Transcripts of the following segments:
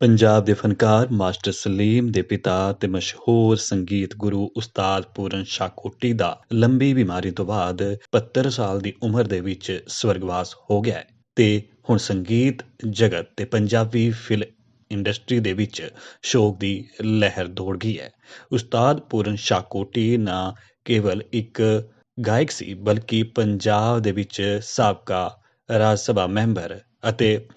ਪੰਜਾਬ ਦੇ ਫਨਕਾਰ ਮਾਸਟਰ ਸਲੀਮ ਦੇ ਪਿਤਾ ਤੇ ਮਸ਼ਹੂਰ ਸੰਗੀਤ ਗੁਰੂ ਉਸਤਾਦ ਪੂਰਨ ਸ਼ਾਕੋਟੀ ਦਾ ਲੰਬੀ ਬਿਮਾਰੀ ਤੋਂ ਬਾਅਦ 72 ਸਾਲ ਦੀ ਉਮਰ ਦੇ ਵਿੱਚ ਸਵਰਗਵਾਸ ਹੋ ਗਿਆ ਹੈ ਤੇ ਹੁਣ ਸੰਗੀਤ ਜਗਤ ਤੇ ਪੰਜਾਬੀ ਫਿਲਮ ਇੰਡਸਟਰੀ ਦੇ ਵਿੱਚ ਸ਼ੋਕ ਦੀ ਲਹਿਰ ਦੌੜ ਗਈ ਹੈ। ਉਸਤਾਦ ਪੂਰਨ ਸ਼ਾਕੋਟੀ ਨਾ ਕੇਵਲ ਇੱਕ ਗਾਇਕ ਸੀ, ਬਲਕਿ ਪੰਜਾਬ ਦੇ ਵਿੱਚ ਸਾਬਕਾ ਰਾਜ ਸਭਾ ਮੈਂਬਰ ਅਤੇ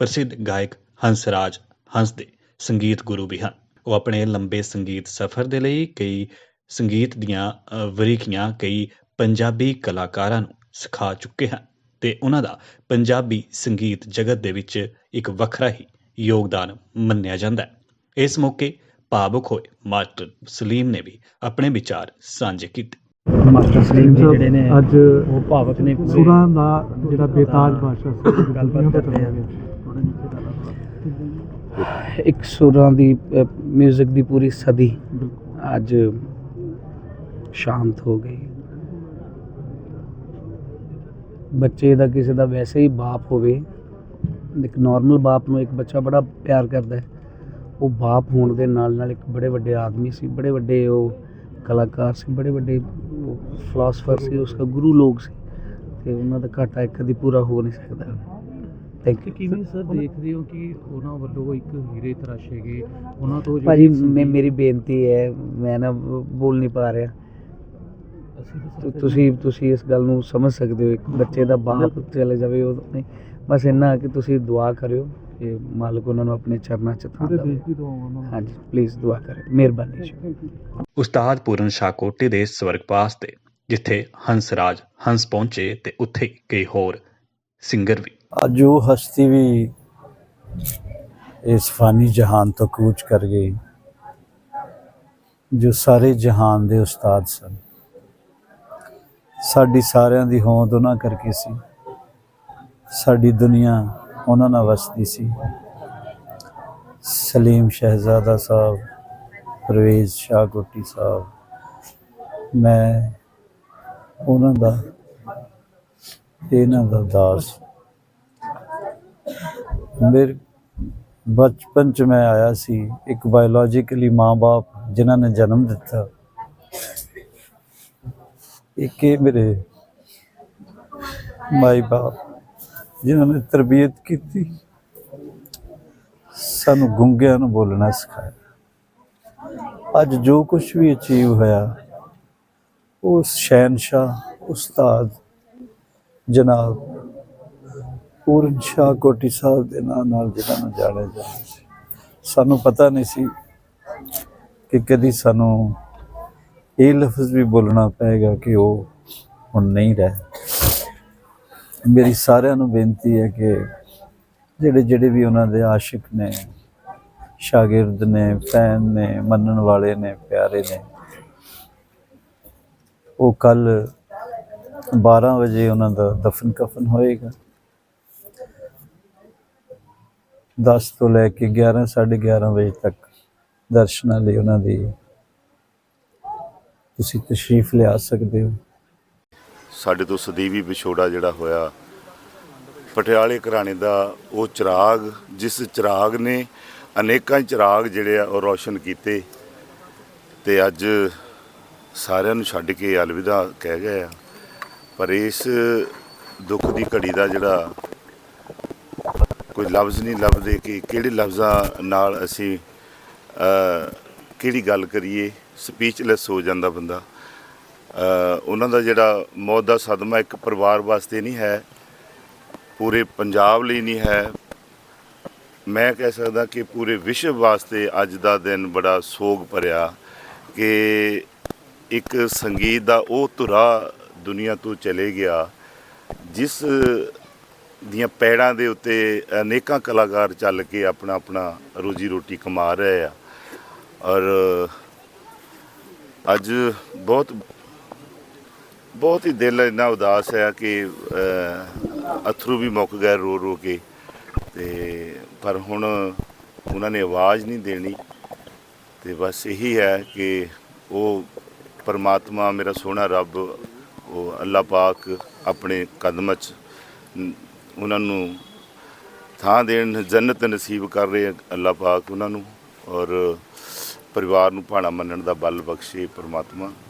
ਪ੍ਰਸਿੱਧ ਗਾਇਕ ਹੰਸਰਾਜ ਹੰਸ ਦੇ ਸੰਗੀਤ ਗੁਰੂ ਵੀ ਹਨ। ਉਹ ਆਪਣੇ ਲੰਬੇ ਸੰਗੀਤ ਸਫ਼ਰ ਦੇ ਲਈ ਕਈ ਸੰਗੀਤ ਦੀਆਂ ਅ, ਬਰੀਕੀਆਂ ਕਈ ਪੰਜਾਬੀ ਕਲਾਕਾਰਾਂ ਨੂੰ ਸਿਖਾ ਚੁੱਕੇ ਹਨ ਤੇ ਉਹਨਾਂ ਦਾ ਪੰਜਾਬੀ ਸੰਗੀਤ ਜਗਤ ਦੇ ਵਿੱਚ ਇੱਕ ਵੱਖਰਾ ਹੀ ਯੋਗਦਾਨ ਮੰਨਿਆ ਜਾਂਦਾ ਹੈ। ਇਸ ਮੌਕੇ ਭਾਵੁਕ ਹੋਏ ਮਾਸਟਰ ਸਲੀਮ ਨੇ ਵੀ ਆਪਣੇ ਵਿਚਾਰ ਸਾਂਝੇ ਕੀਤੇ। ਮਾਸਟਰ ਸਲੀਮ ਜੀ ਜਿਹੜੇ ਨੇ ਅੱਜ ਉਹ ਭਾਵਕ ਨੇ ਸੁਰਾਂ ਦਾ ਜਿਹੜਾ ਬੇਤਾਜ ਸੀ ਗੱਲਬਾਤ ਕਰ ਰਹੇ ਹਾਂ। ਇੱਕ ਸੁਰਾਂ ਦੀ 뮤직 ਦੀ ਪੂਰੀ ਸਦੀ ਅੱਜ ਸ਼ਾਂਤ ਹੋ ਗਈ। ਬੱਚੇ ਦਾ ਕਿਸੇ ਦਾ ਵੈਸੇ ਹੀ ਬਾਪ ਹੋਵੇ, ਇੱਕ ਨਾਰਮਲ ਬਾਪ ਨੂੰ ਇੱਕ ਬੱਚਾ ਬੜਾ ਪਿਆਰ ਕਰਦਾ ਹੈ। ਉਹ ਬਾਪ ਹੋਣ ਦੇ ਨਾਲ ਨਾਲ ਇੱਕ ਬੜੇ ਵੱਡੇ ਆਦਮੀ ਸੀ, ਬੜੇ ਵੱਡੇ ਉਹ ਕਲਾਕਾਰ ਸੀ, ਬੜੇ ਵੱਡੇ ਫਿਲਾਸਫਰ ਸੀ ਉਸਦਾ ਗੁਰੂ ਲੋਕ ਸੀ। ਤੇ ਉਹਨਾਂ ਦਾ ਘਾਟਾ ਇੱਕ ਕਦੀ ਪੂਰਾ ਹੋ ਨਹੀਂ ਸਕਦਾ। ਥੈਂਕ ਕਿ ਯੂ ਕਿਵੇਂ ਸਰ ਦੇਖਦੇ ਹੋ ਕਿ ਉਹਨਾਂ ਵੱਲੋਂ ਇੱਕ ਹੀਰੇ ਤਰਾਸ਼ੇਗੇ ਉਹਨਾਂ ਤੋਂ ਭਾਜੀ ਜਿਹੜੀ ਮੈਂ ਮੇਰੀ ਬੇਨਤੀ ਹੈ ਮੈਂ ਨਾ ਬੋਲ ਨਹੀਂ ਪਾ ਰਿਹਾ। ਅਸੀਂ ਤਾਂ ਤੁ- ਸਰ ਤੁਸੀਂ ਤੁਸੀਂ ਇਸ ਗੱਲ ਨੂੰ ਸਮਝ ਸਕਦੇ ਹੋ ਇੱਕ ਬੱਚੇ ਦਾ ਬਾਪ ਚਲੇ ਜਾਵੇ ਉਹ ਨਹੀਂ। ਬਸ ਇੰਨਾ ਕਿ ਤੁਸੀਂ ਦੁਆ ਕਰਿਓ ਕਿ ਮਾਲਕ ਉਹਨਾਂ ਨੂੰ ਆਪਣੇ ਚਰਨਾਂ 'ਚ ਥਾਂ ਦੇਵੇ। ਦੀ ਦੁਆਵਾਂ ਉਹਨਾਂ ਨੂੰ। ਹਾਂਜੀ ਪਲੀਜ਼ ਦੁਆ ਕਰਿਓ। ਮਿਹਰਬਾਨੀ ਜੀ। ਉਸਤਾਦ ਪੂਰਨ ਸ਼ਾਕੋਟੀ ਦੇ ਸਵਰਗਵਾਸ ਤੇ ਜਿੱਥੇ ਹੰਸਰਾਜ ਹੰਸ ਪਹੁੰਚੇ ਤੇ ਉੱਥੇ ਕਈ ਹੋਰ ਸਿੰਗਰ ਵੀ। ਅੱਜ ਉਹ ਹਸਤੀ ਵੀ ਇਸ ਫਾਨੀ ਜਹਾਨ ਤੋਂ ਕੂਚ ਕਰ ਗਈ, ਜੋ ਸਾਰੇ ਜਹਾਨ ਦੇ ਉਸਤਾਦ ਸਨ। ਸਾਡੀ ਸਾਰਿਆਂ ਦੀ ਹੋਂਦ ਉਹਨਾਂ ਕਰਕੇ ਸੀ। ਸਾਡੀ ਦੁਨੀਆ ਉਹਨਾਂ ਨਾਲ ਵਸਦੀ ਸੀ। ਸਲੀਮ ਸ਼ਹਿਜ਼ਾਦਾ ਸਾਹਿਬ, ਪਰਵੇਜ਼ ਸ਼ਾਹ ਗੋਟੀ ਸਾਹਿਬ, ਮੈਂ ਉਹਨਾਂ ਦਾ ਇਹਨਾਂ ਦਾ ਦਾਸ। ਮੇਰੇ ਬਚਪਨ ਚ ਮੈਂ ਆਇਆ ਸੀ ਇੱਕ ਬਾਇਓਲੋਜੀਕਲੀ ਮਾਂ-ਬਾਪ ਜਿਨ੍ਹਾਂ ਨੇ ਜਨਮ ਦਿੱਤਾ। ਇੱਕ ਇਹ ਮੇਰੇ ਮਾਈ ਬਾਪ ਜਿਨ੍ਹਾਂ ਨੇ ਤਰਬੀਅਤ ਕੀਤੀ। ਸਾਨੂੰ ਗੁੰਗਿਆਂ ਨੂੰ ਬੋਲਣਾ ਸਿਖਾਇਆ। ਅੱਜ ਜੋ ਕੁਝ ਵੀ ਅਚੀਵ ਹੋਇਆ, ਉਹ ਸ਼ਹਿਨशाह ਉਸਤਾਦ ਜਨਾਬ, ਪੂਰਨ ਸ਼ਾਹ ਕੋਟੀ ਸਾਹਿਬ ਦੇ ਨਾਂ ਨਾਲ ਜਿਹਨਾਂ ਨੂੰ ਜਾਣਿਆ ਜਾਂਦਾ ਸੀ। ਸਾਨੂੰ ਪਤਾ ਨਹੀਂ ਸੀ ਕਿ ਕਦੀ ਸਾਨੂੰ ਇਹ ਲਫ਼ਜ਼ ਵੀ ਬੋਲਣਾ ਪਏਗਾ ਕਿ ਉਹ ਹੁਣ ਨਹੀਂ ਰਹਿ। ਮੇਰੀ ਸਾਰਿਆਂ ਨੂੰ ਬੇਨਤੀ ਹੈ ਕਿ ਜਿਹੜੇ ਜਿਹੜੇ ਵੀ ਉਹਨਾਂ ਦੇ ਆਸ਼ਿਕ ਨੇ, ਸ਼ਾਗਿਰਦ ਨੇ ਫੈਨ ਨੇ, ਮੰਨਣ ਵਾਲੇ ਨੇ, ਪਿਆਰੇ ਨੇ, ਉਹ ਕੱਲ 12 ਵਜੇ ਉਹਨਾਂ ਦਾ ਦਫਨ ਕਫਨ ਹੋਏਗਾ। 10 ਤੋਂ ਲੈ ਕੇ 11 11:30 ਵਜੇ ਤੱਕ ਦਰਸ਼ਨਾਂ ਲਈ ਉਹਨਾਂ ਦੀ ਤੁਸੀਂ ਤਸ਼ਰੀਫ ਲਿਆ ਸਕਦੇ ਹੋ। ਸਾਡੇ ਤੋਂ ਸਦੀਵੀ ਵਿਛੋੜਾ ਜਿਹੜਾ ਹੋਇਆ, ਪਟਿਆਲੇ ਘਰਾਣੇ ਦਾ ਉਹ ਚਿਰਾਗ, ਜਿਸ ਚਿਰਾਗ ਨੇ ਅਨੇਕਾਂ ਚਿਰਾਗ ਜਿਹੜੇ ਆ ਉਹ ਰੌਸ਼ਨ ਕੀਤੇ ਤੇ ਅੱਜ ਸਾਰਿਆਂ ਨੂੰ ਛੱਡ ਕੇ ਅਲਵਿਦਾ ਕਹਿ ਗਏ ਆ। ਪਰ ਇਸ ਦੁੱਖ ਦੀ ਘੜੀ ਦਾ ਜਿਹੜਾ ਕੋਈ ਲਫ਼ਜ਼ ਨਹੀਂ ਲੱਭਦੇ ਕਿ ਕਿਹੜੇ ਲਫ਼ਜ਼ਾਂ ਨਾਲ ਅਸੀਂ ਕਿਹੜੀ ਗੱਲ ਕਰੀਏ ਸਪੀਚਲੈਸ ਹੋ ਜਾਂਦਾ ਬੰਦਾ। ਉਹਨਾਂ ਦਾ ਜਿਹੜਾ ਮੌਤ ਦਾ ਸਦਮਾ ਇੱਕ ਪਰਿਵਾਰ ਵਾਸਤੇ ਨਹੀਂ ਹੈ, ਪੂਰੇ ਪੰਜਾਬ ਲਈ ਨਹੀਂ ਹੈ। ਮੈਂ ਕਹਿ ਸਕਦਾ ਕਿ ਪੂਰੇ ਵਿਸ਼ਵ ਵਾਸਤੇ ਅੱਜ ਦਾ ਦਿਨ ਬੜਾ ਸੋਗ ਭਰਿਆ ਕਿ ਇੱਕ ਸੰਗੀਤ ਦਾ ਉਹ ਧੁਰਾ ਦੁਨੀਆ ਤੋਂ ਚਲੇ ਗਿਆ ਜਿਸ ਦੀਆਂ ਪੈੜਾਂ ਦੇ ਉੱਤੇ ਅਨੇਕਾਂ ਕਲਾਕਾਰ ਚੱਲ ਕੇ ਆਪਣਾ ਆਪਣਾ ਰੋਜੀ ਰੋਟੀ ਕਮਾ ਰਹੇ ਆ। ਔਰ ਅੱਜ ਬਹੁਤ ਬਹੁਤ ਹੀ ਦਿਲ ਇੰਨਾ ਉਦਾਸ ਹੈ ਕਿ ਅ, ਅਥਰੂ ਵੀ ਮੁੱਕ ਗਏ ਰੋ ਰੋ ਕੇ। ਤੇ ਪਰ ਹੁਣ ਉਹਨਾਂ ਨੇ ਆਵਾਜ਼ ਨਹੀਂ ਦੇਣੀ। ਤੇ ਬਸ ਇਹੀ ਹੈ ਕਿ ਉਹ ਪਰਮਾਤਮਾ ਮੇਰਾ ਸੋਹਣਾ ਰੱਬ ਉਹ ਅੱਲਾਹ ਪਾਕ ਆਪਣੇ ਕਦਮਾਂ 'ਚ ਉਹਨਾਂ ਨੂੰ ਥਾਂ ਦੇਣ, ਜੰਨਤ ਨਸੀਬ ਕਰ ਰਹੇ ਅੱਲਾ ਪਾਕ ਉਹਨਾਂ ਨੂੰ ਔਰ ਪਰਿਵਾਰ ਨੂੰ ਭਾਣਾ ਮੰਨਣ ਦਾ ਬਲ ਬਖਸ਼ੇ ਪ੍ਰਮਾਤਮਾ।